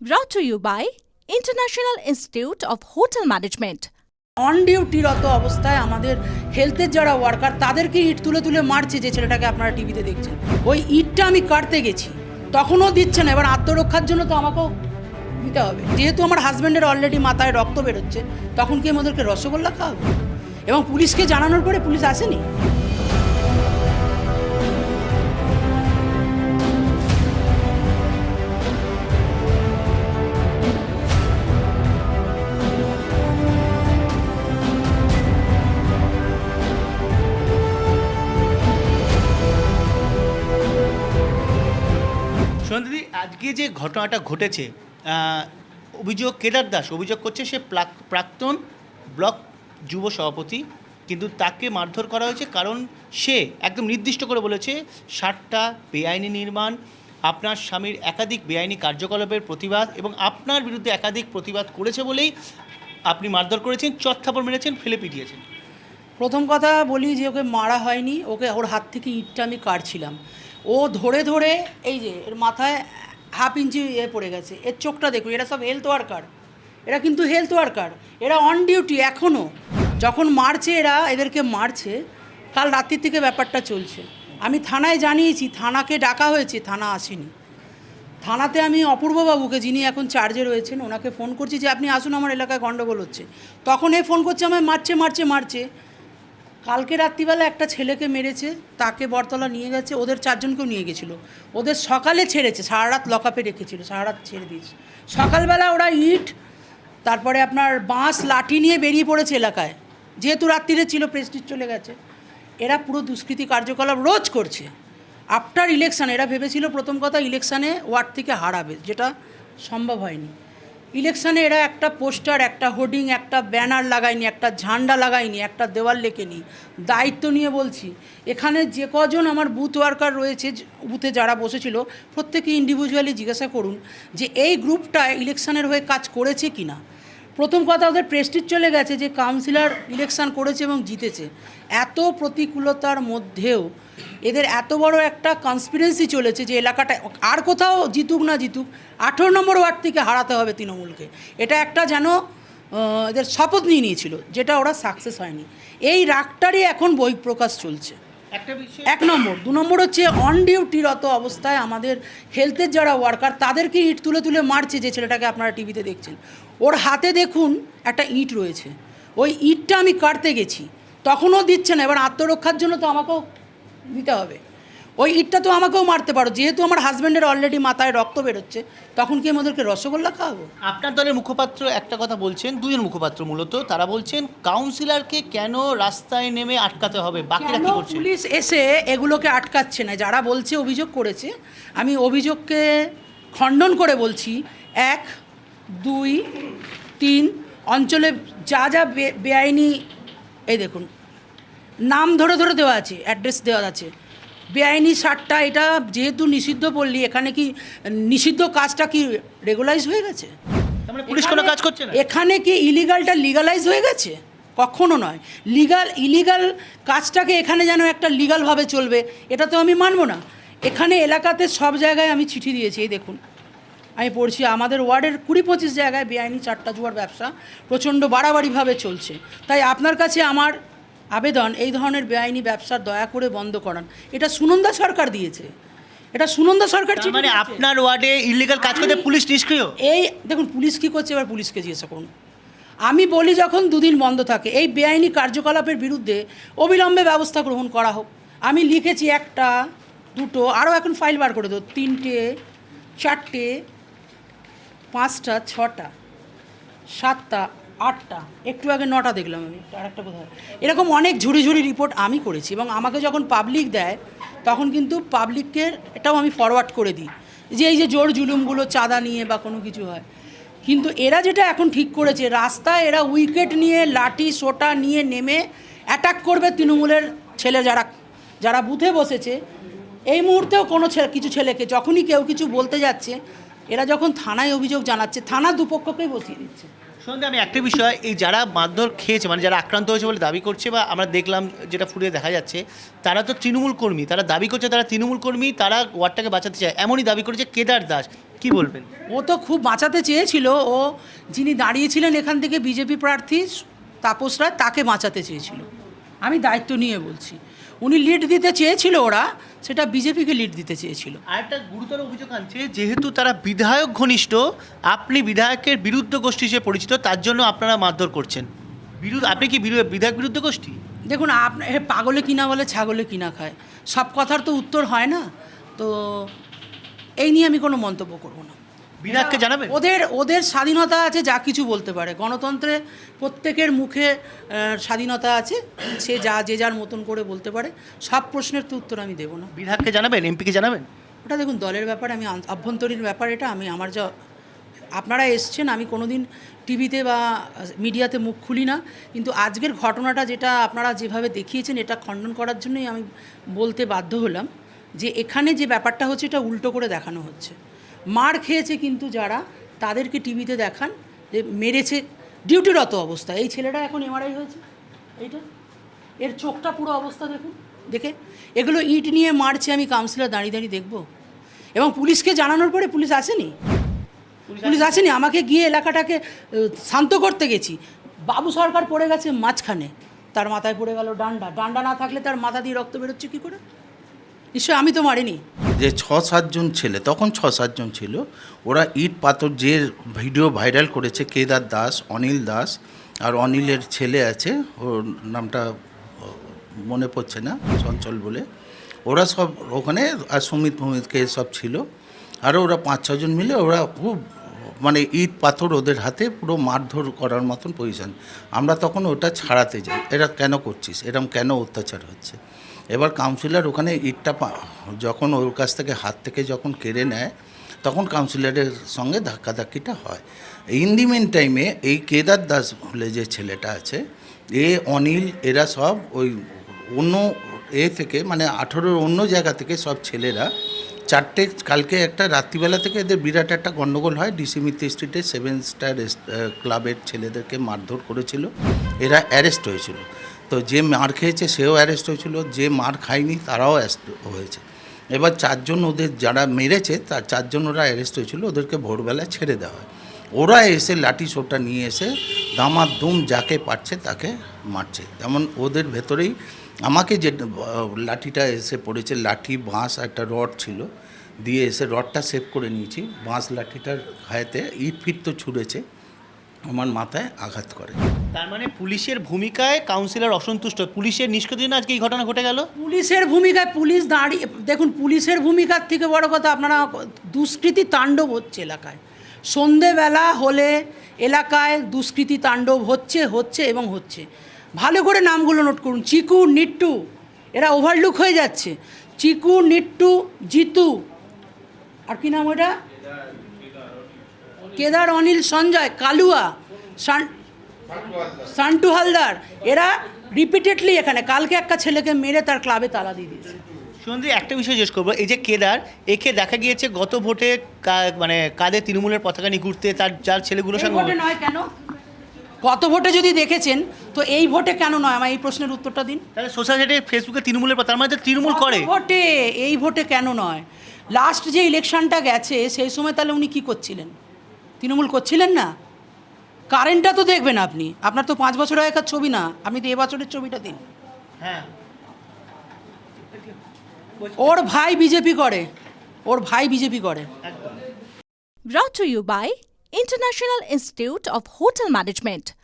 Brought to you by International Institute of Hotel Management. On ডিউটিরত অবস্থায় আমাদের হেলথের যারা ওয়ার্কার তাদেরকে ইট তুলে তুলে মারছে যে ছেলেটাকে আপনারা টিভিতে দেখছেন। ওই ইটটা আমি কাটতে গেছি। তখনও দিচ্ছে না। এবার আত্মরক্ষার জন্য তো আমাকেও দিতে হবে। যেহেতু আমার হাজব্যান্ডের অলরেডি মাথায় রক্ত বেরোচ্ছে, তখন কি আমাদেরকে রসগোল্লা খাওয়াবে? এবং পুলিশকে জানানোর পরে পুলিশ আসেনি? আজকে যে ঘটনাটা ঘটেছে অভিযোগ কেদার দাস, অভিযোগ করছে সে প্রাক্তন ব্লক যুব সভাপতি, কিন্তু তাকে মারধর করা হয়েছে কারণ সে একদম নির্দিষ্ট করে বলেছে, ষাটটা বেআইনি নির্মাণ, আপনার স্বামীর একাধিক বেআইনি কার্যকলাপের প্রতিবাদ এবং আপনার বিরুদ্ধে একাধিক প্রতিবাদ করেছে বলেই আপনি মারধর করেছেন চত্থাপড় মেরেছেন, ফেলে পিটিয়েছেন। প্রথম কথা বলি যে ওকে মারা হয়নি, ওকে ওর হাত থেকে ইটটা আমি কাটছিলাম। ও ধরে ধরে, এই যে, এর মাথায় হাফ ইঞ্চি এ পড়ে গেছে, এর চোখটা দেখুন, এরা সব হেলথ ওয়ার্কার এরা কিন্তু হেলথ ওয়ার্কার এরা অন ডিউটি এখনও যখন মারছে এরা, এদেরকে মারছে, কাল রাত্রির থেকে ব্যাপারটা চলছে। আমি থানায় জানিয়েছি, থানাকে ডাকা হয়েছে, থানা আসেনি। থানাতে আমি অপূর্ববাবুকে, যিনি এখন চার্জে রয়েছেন, ওনাকে ফোন করছি যে, আপনি আসুন, আমার এলাকায় গণ্ডগোল হচ্ছে। তখন এ ফোন করছে আমায়, মারছে মারছে মারছে। কালকে রাত্রিবেলা একটা ছেলেকে মেরেছে, তাকে বরতলা নিয়ে গেছে ওদের চারজনকেও নিয়ে গেছিল। ওদের সকালে ছেড়েছে, সারা রাত লকআপে রেখেছিল, সারা রাত ছেড়ে দিয়েছে। সকালবেলা ওরা ইট, তারপরে আপনার বাঁশ, লাঠি নিয়ে বেরিয়ে পড়েছে এলাকায়। যেহেতু রাত্রিরে ছিল প্রেস্টিজ চলে গেছে। এরা পুরো দুষ্কৃতি কার্যকলাপ রোজ করছে। আফটার ইলেকশন এরা ভেবেছিল প্রথম কথা ইলেকশানে ওয়ার্ড থেকে হারাবে, যেটা সম্ভব হয়নি। ইলেকশানে এরা একটা পোস্টার, একটা হোর্ডিং, একটা ব্যানার লাগায়নি, একটা ঝান্ডা লাগায়নি, একটা দেওয়াল লেখেনি। দায়িত্ব নিয়ে বলছি, এখানে যে কজন আমার বুথ ওয়ার্কার রয়েছে বুথে যারা বসেছিল, প্রত্যেকে ইন্ডিভিজুয়ালি জিজ্ঞাসা করুন যে এই গ্রুপটা ইলেকশনের হয়ে কাজ করেছে কি না প্রথম কথা ওদের প্রেস্টিজ চলে গেছে যে কাউন্সিলর ইলেকশন করেছে এবং জিতেছে। এত প্রতিকূলতার মধ্যেও এদের এত বড় একটা কনস্পিরেন্সি চলেছে যে এলাকাটা আর কোথাও জিতুক না জিতুক, আঠেরো নম্বর ওয়ার্ড থেকে হারাতে হবে তৃণমূলকে। এটা একটা যেন এদের শপথ নিয়ে নিয়েছিল, যেটা ওরা সাকসেস হয়নি। এই রাগটারই এখন বই প্রকাশ চলছে। এক নম্বর, দু নম্বর হচ্ছে অন ডিউটিরত অবস্থায় আমাদের হেলথের যারা ওয়ার্কার তাদেরকে ইট তুলে তুলে মারছে যে ছেলেটাকে আপনারা টিভিতে দেখছেন। ওর হাতে দেখুন একটা ইট রয়েছে। ওই ইটটা আমি কাটতে গেছি। তখনও দিচ্ছে না, এবার আত্মরক্ষার জন্য তো আমাকেও দিতে হবে। ওই ইটটা তো আমাকেও মারতে পারো। যেহেতু আমার হাজব্যান্ডের অলরেডি মাথায় রক্ত বেরোচ্ছে তখন কি আমাদেরকে রসগোল্লা খাওয়াবো? আপনার দলের মুখপাত্র একটা কথা বলছেন দুজন মুখপাত্র মূলত তারা বলছেন কাউন্সিলরকে কেন রাস্তায় নেমে আটকাতে হবে? বাকিরা কি করছে? পুলিশ এসে এগুলোকে আটকাচ্ছে না? যারা বলছে অভিযোগ করেছে আমি অভিযোগকে খণ্ডন করে বলছি এক দুই তিন অঞ্চলে যা যা বেআইনি এই দেখুন নাম ধরে ধরে দেওয়া আছে অ্যাড্রেস দেওয়া আছে বেআইনি সারটা এটা যেহেতু নিষিদ্ধ বললি এখানে কি নিষিদ্ধ কাজটা কি রেগুলাইজ হয়ে গেছে? মানে পুলিশ কোনো কাজ করছে না? এখানে কি ইলিগালটা লিগালাইজ হয়ে গেছে? কখনো নয়। লিগাল ইলিগাল কাজটাকে এখানে যেন একটা লিগালভাবে চলবে এটা তো আমি মানবো না। এখানে এলাকাতে সব জায়গায় আমি চিঠি দিয়েছি এই দেখুন। আমি পড়ছি আমাদের ওয়ার্ডের কুড়ি পঁচিশ জায়গায় বেআইনি চারটা জুয়ার ব্যবসা প্রচণ্ড বাড়াবাড়িভাবে চলছে। তাই আপনার কাছে আমার আবেদন এই ধরনের বেআইনি ব্যবসা দয়া করে বন্ধ করান। এটা সুনন্দা সরকার দিয়েছে। এটা সুনন্দা সরকার মানে আপনার ওয়ার্ডে ইলিগাল কাজ করতে পুলিশ নিষ্ক্রিয়? এই দেখুন পুলিশ কী করছে এবার পুলিশকে জিজ্ঞাসা করুন। আমি বলি যখন দুদিন বন্ধ থাকে এই বেআইনি কার্যকলাপের বিরুদ্ধে অবিলম্বে ব্যবস্থা গ্রহণ করা হোক। আমি লিখেছি একটা দুটো আরও এখন ফাইল বার করে দেবো তিনটে চারটে পাঁচটা ছটা সাতটা আটটা, একটু আগে নটা দেখলাম আমি, আরেকটা কোথায় এরকম অনেক ঝুড়ি ঝুড়ি রিপোর্ট আমি করেছি এবং আমাকে যখন পাবলিক দেয়, তখন কিন্তু পাবলিককে এটাও আমি ফরওয়ার্ড করে দিই। যে এই যে জোর জুলুমগুলো চাঁদা নিয়ে বা কোনো কিছু হয়। কিন্তু এরা যেটা এখন ঠিক করেছে রাস্তায় এরা উইকেট নিয়ে, লাঠি, সোটা নিয়ে নেমে অ্যাটাক করবে তৃণমূলের ছেলে যারা যারা বুথে বসেছে। এই মুহূর্তেও কোনো ছেলে কিছু ছেলেকে, যখনই কেউ কিছু বলতে যাচ্ছে, এরা যখন থানায় অভিযোগ জানাচ্ছে, থানা দুপক্ষকেই বসিয়ে দিচ্ছে। সন্ধে আমি একটা বিষয়, এই যারা মারধর খেয়েছে মানে যারা আক্রান্ত হয়েছে বলে দাবি করছে বা আমরা দেখলাম যেটা ফুটে দেখা যাচ্ছে, তারা তো তৃণমূল কর্মী, তারা দাবি করছে তারা তৃণমূল কর্মী, তারা ওয়ার্ডটাকে বাঁচাতে চায়, এমনই দাবি করেছে কেদার দাস। কি বলবেন? ও তো খুব বাঁচাতে চেয়েছিল, ও যিনি দাঁড়িয়েছিলেন এখান থেকে বিজেপি প্রার্থী তাপস রায়, তাকে বাঁচাতে চেয়েছিল। আমি দায়িত্ব নিয়ে বলছি। উনি লিড দিতে চেয়েছিল ওরা সেটা বিজেপিকে লিড দিতে চেয়েছিল। আর একটা গুরুতর অভিযোগ আনছে যেহেতু তারা বিধায়ক ঘনিষ্ঠ আপনি বিধায়কের বিরুদ্ধ গোষ্ঠী হিসেবে পরিচিত তার জন্য আপনারা মারধর করছেন। বিরুদ্ধ আপনি কি বিধায়ক বিরুদ্ধ গোষ্ঠী? দেখুন আপনার পাগলে কিনা বলে ছাগলে কিনা খায়। সব কথার তো উত্তর হয় না। তো এই নিয়ে আমি কোনো মন্তব্য করব না। বিধায়ককে জানাবেন ওদের ওদের স্বাধীনতা আছে যা কিছু বলতে পারে। গণতন্ত্রে প্রত্যেকের মুখে স্বাধীনতা আছে সে যা যে যার মতন করে বলতে পারে। সব প্রশ্নের তো উত্তর আমি দেবো না। বিধায়ককে জানাবেন? এমপিকে জানাবেন? ওটা দেখুন দলের ব্যাপার আমি আভ্যন্তরীণ ব্যাপার এটা আমি আমার যা আপনারা এসছেন আমি কোনোদিন টিভিতে বা মিডিয়াতে মুখ খুলি না কিন্তু আজকের ঘটনাটা যেটা আপনারা যেভাবে দেখিয়েছেন এটা খণ্ডন করার জন্যই আমি বলতে বাধ্য হলাম যে এখানে যে ব্যাপারটা হচ্ছে এটা উল্টো করে দেখানো হচ্ছে। মার খেয়েছে কিন্তু যারা তাদেরকে টিভিতে দেখান যে মেরেছে ডিউটিরত অবস্থা। এই ছেলেটা এখন এমআরআই হয়েছে এইটা? এর চোখটা পুরো অবস্থা দেখুন দেখে। এগুলো ইট নিয়ে মারছে আমি কাউন্সিলর দাঁড়িয়ে দাঁড়িয়ে দেখব। এবং পুলিশকে জানানোর পরে পুলিশ আসেনি। পুলিশ আসেনি। আমাকে গিয়ে এলাকাটাকে শান্ত করতে গেছি। বাবু সরকার পড়ে গেছে মাঝখানে তার মাথায় পড়ে গেল ডান্ডা। ডান্ডা না থাকলে তার মাথা দিয়ে রক্ত বেরোচ্ছে কী করে? নিশ্চয়ই আমি তো মারিনি। যে ছ সাতজন ছেলে, তখন ছ সাতজন ছিল, ওরা ইট, পাথর, যে ভিডিও ভাইরাল করেছে, কেদার দাস, অনিল দাস, আর অনিলের ছেলে আছে, ওর নামটা মনে পড়ছে না, চঞ্চল বলে। ওরা সব ওখানে, আর সুমিত ভূমিতকে সব ছিল। আরও ওরা পাঁচ ছজন মিলে ওরা খুব মানে ইট, পাথর ওদের হাতে পুরো মারধর করার মতন পজিশন আমরা তখন ওটা ছাড়াতে যাই। এরা কেন করছিস? এরম কেন অত্যাচার হচ্ছে? এবার কাউন্সিলর ওখানে ইটটা যখন ওর কাছ থেকে হাত থেকে যখন কেড়ে নেয়, তখন কাউন্সিলরের সঙ্গে ধাক্কাধাক্কিটা হয়। ইন দি মেন টাইমে এই কেদার দাস বলে যে ছেলেটা আছে, এ, অনিল, এরা সব ওই অন্য এ থেকে মানে আঠেরোর অন্য জায়গা থেকে সব ছেলেরা চারটে, কালকে একটা রাত্রিবেলা থেকে এদের বিরাট একটা গণ্ডগোল হয়। ডিসি মিত্র স্ট্রিটে সেভেন স্টার ক্লাবের ছেলেদেরকে মারধর করেছিল। এরা অ্যারেস্ট হয়েছিল। তো যে মার খেয়েছে, সেও অ্যারেস্ট হয়েছিল। যে মার খায়নি, তারাও অ্যারেস্ট হয়েছে। এবার চারজন ওদের যারা মেরেছে, তার চারজন ওরা অ্যারেস্ট হয়েছিল। ওদেরকে ভোরবেলা ছেড়ে দেওয়া হয়। ওরা এসে লাঠি সোটা নিয়ে এসে দামার দুম যাকে পারছে তাকে মারছে। যেমন ওদের ভেতরেই আমাকে যে লাঠিটা এসে পড়েছে, লাঠি, বাঁশ, একটা রড ছিল। দিয়ে এসে রডটা সেভ করে নিয়েছি। বাঁশ লাঠিটার হাতে ইট ফিট তো ছুঁড়েছে। আমার মাথায় আঘাত করে। তার মানে পুলিশের ভূমিকায় কাউন্সিলর অসন্তুষ্ট। পুলিশের জন্য আজকে এই ঘটনা ঘটে গেল? পুলিশের ভূমিকায় পুলিশ দাঁড়িয়ে দেখুন পুলিশের ভূমিকার থেকে বড় কথা আপনারা দুষ্কৃতি তাণ্ডব হচ্ছে এলাকায়। সন্ধেবেলা হলে এলাকায় দুষ্কৃতি তাণ্ডব হচ্ছে হচ্ছে এবং হচ্ছে। ভালো করে নামগুলো নোট করুন। চিকু নিট্টু এরা ওভারলুক হয়ে যাচ্ছে। চিকু নিট্টু জিতু আর কি নাম ওটা কেদার অনিল সঞ্জয় কালুয়া সান- সান্টু হালদার এরা রিপিটেডলি এখানে কালকে একটা ছেলেকে মেরে তার ক্লাবে তালা দিয়ে দিয়েছে। সুন্দরী একটা বিষয় জিজ্ঞেস করব এই যে কেদার একে দেখা গিয়েছে গত ভোটে মানে কাঁধে তৃণমূলের পতাকা নিয়ে ঘুরতে তার যার ছেলেগুলোর এই সঙ্গে ভোটে নয় কেন? কত ভোটে যদি দেখেছেন তো এই ভোটে কেন নয়? আমার এই প্রশ্নের উত্তরটা দিন। তাহলে সোশ্যাল সাইটে ফেসবুকে তৃণমূলের পতাকা- তার মানে তৃণমূল করে। ভোটে এই ভোটে কেন নয়? লাস্ট যে ইলেকশনটা গেছে সেই সময় তাহলে উনি কি করছিলেন? তৃণমূল করছিলেন না? কারেন্টটা তো দেখবেন আপনি। আপনার তো পাঁচ বছর আগেকার ছবি না আপনি তো এবছরের ছবিটা দিন। হ্যাঁ। ওর ভাই বিজেপি করে ওর ভাই বিজেপি করে। Brought Brought you by international institute of hotel management Management,